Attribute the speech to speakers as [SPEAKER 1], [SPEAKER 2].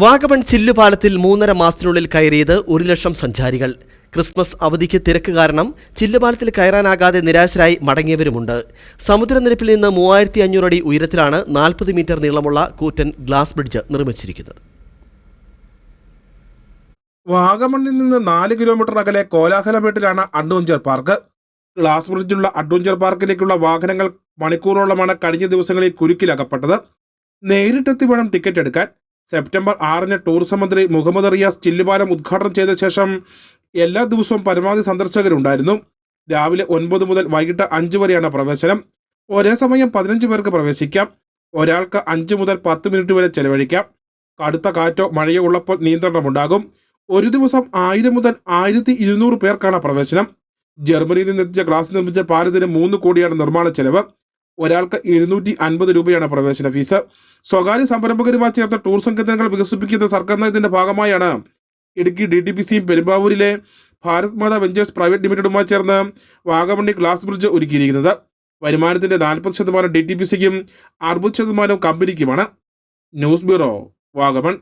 [SPEAKER 1] വാഗമൺ ചില്ലുപാലത്തിൽ മൂന്നര മാസത്തിനുള്ളിൽ കയറിയത് ഒരു ലക്ഷം സഞ്ചാരികൾ. ക്രിസ്മസ് അവധിക്ക് തിരക്ക് കാരണം ചില്ലുപാലത്തിൽ കയറാനാകാതെ നിരാശരായി മടങ്ങിയവരുമുണ്ട്. സമുദ്രനിരപ്പിൽ നിന്ന് മൂവായിരത്തി അഞ്ഞൂറ് അടി ഉയരത്തിലാണ് നാൽപ്പത് മീറ്റർ നീളമുള്ള കൂറ്റൻ ഗ്ലാസ് ബ്രിഡ്ജ് നിർമ്മിച്ചിരിക്കുന്നത്.
[SPEAKER 2] വാഗമണ്ണിൽ നിന്ന് നാല് കിലോമീറ്റർ അകലെ കോലാഹലമേട്ടിലാണ് അഡ്വഞ്ചർ പാർക്ക്. ഗ്ലാസ് ബ്രിഡ്ജുള്ള അഡ്വഞ്ചർ പാർക്കിലേക്കുള്ള വാഹനങ്ങൾ മണിക്കൂറോളമാണ് കഴിഞ്ഞ ദിവസങ്ങളിൽ കുരുക്കിലകപ്പെട്ടത്. നേരിട്ടെത്തി വേണം ടിക്കറ്റ് എടുക്കാൻ. സെപ്റ്റംബർ ആറിന് ടൂറിസം മന്ത്രി മുഹമ്മദ് റിയാസ് ചില്ലുപാലം ഉദ്ഘാടനം ചെയ്ത ശേഷം എല്ലാ ദിവസവും പരമാവധി സന്ദർശകരുണ്ടായിരുന്നു. രാവിലെ ഒൻപത് മുതൽ വൈകിട്ട് അഞ്ച് വരെയാണ് പ്രവേശനം. ഒരേ സമയം പതിനഞ്ച് പേർക്ക് പ്രവേശിക്കാം. ഒരാൾക്ക് അഞ്ച് മുതൽ പത്ത് മിനിറ്റ് വരെ ചെലവഴിക്കാം. കടുത്ത കാറ്റോ മഴയോ ഉള്ളപ്പോൾ നിയന്ത്രണമുണ്ടാകും. ഒരു ദിവസം ആയിരം മുതൽ ആയിരത്തി ഇരുന്നൂറ് പേർക്കാണ് പ്രവേശനം. ജർമ്മനിയിൽ നിന്ന് എത്തിച്ച ഗ്ലാസ് നിർമ്മിച്ച പാലത്തിന് മൂന്ന് കോടിയാണ് നിർമ്മാണ ചെലവ്. ഒരാൾക്ക് ഇരുന്നൂറ്റി അൻപത് രൂപയാണ് പ്രവേശന ഫീസ്. സ്വകാര്യ സംരംഭകരുമായി ചേർത്ത ടൂറിസം കേന്ദ്രങ്ങൾ വികസിപ്പിക്കുന്ന സർക്കാർ നയത്തിന്റെ ഭാഗമായാണ്. ഇടുക്കി ഡി ടി പി സിയും പെരുമ്പാവൂരിലെ ഭാരത് മാതാ വെഞ്ചേഴ്സ് പ്രൈവറ്റ് ലിമിറ്റഡുമായി ചേർന്ന് വാഗമണ്ണി ഗ്ലാസ് ബ്രിഡ്ജ് ഒരുക്കിയിരിക്കുന്നത്. വരുമാനത്തിന്റെ നാൽപ്പത് ശതമാനം ഡി ടി പി സിക്കും അറുപത് ശതമാനം കമ്പനിക്കുമാണ്. News bureau Vagamon.